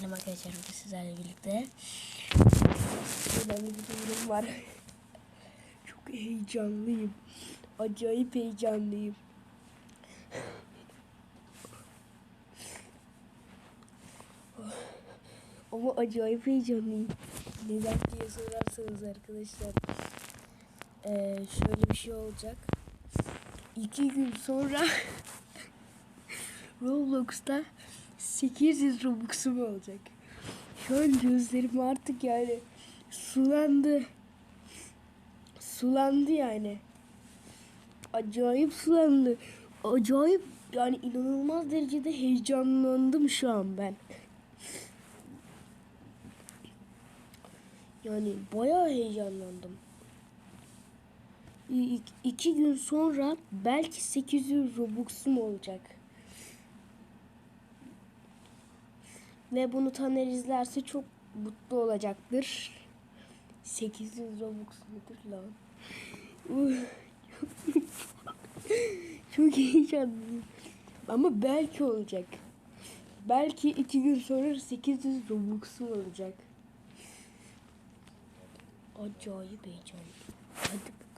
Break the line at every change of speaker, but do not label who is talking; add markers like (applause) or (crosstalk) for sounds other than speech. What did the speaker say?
Selam arkadaşlar bugün sizlerle birlikte önemli bir durum var. (laughs) Çok heyecanlıyım. Acayip heyecanlıyım. (sighs) Ama acayip heyecanlıyım. Neden diye sorarsanız arkadaşlar. Ee, şöyle bir şey olacak. İki gün sonra (laughs) Roblox'ta 800 Robux'um olacak. Şu an gözlerim artık yani sulandı. Sulandı yani. Acayip sulandı. Acayip yani inanılmaz derecede heyecanlandım şu an ben. Yani bayağı heyecanlandım. İ- iki gün sonra belki 800 Robux'um olacak. Ve bunu Taner izlerse çok mutlu olacaktır. 800 Robux mudur lan? (laughs) Çok heyecanlıyım. Ama belki olacak. Belki iki gün sonra 800 Robux'um olacak. Acayip heyecanlı. Hadi